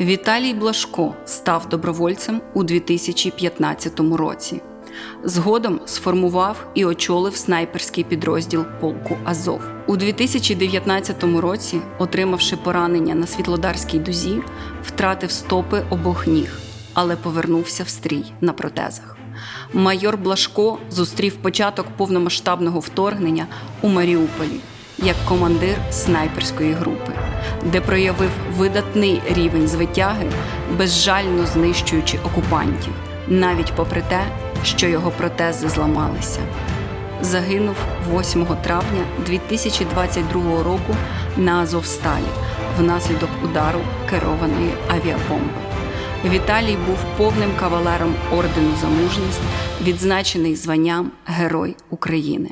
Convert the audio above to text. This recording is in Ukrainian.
Віталій Блашко став добровольцем у 2015 році. Згодом сформував і очолив снайперський підрозділ полку Азов. У 2019 році, отримавши поранення на світлодарській дузі, втратив стопи обох ніг, але повернувся в стрій на протезах. Майор Блашко зустрів початок повномасштабного вторгнення у Маріуполі як командир снайперської групи, де проявив видатний рівень звитяги, безжально знищуючи окупантів, навіть попри те, що його протези зламалися. Загинув 8 травня 2022 року на Азовсталі внаслідок удару керованої авіабомби. Віталій був повним кавалером ордену за мужність, відзначений званням Герой України.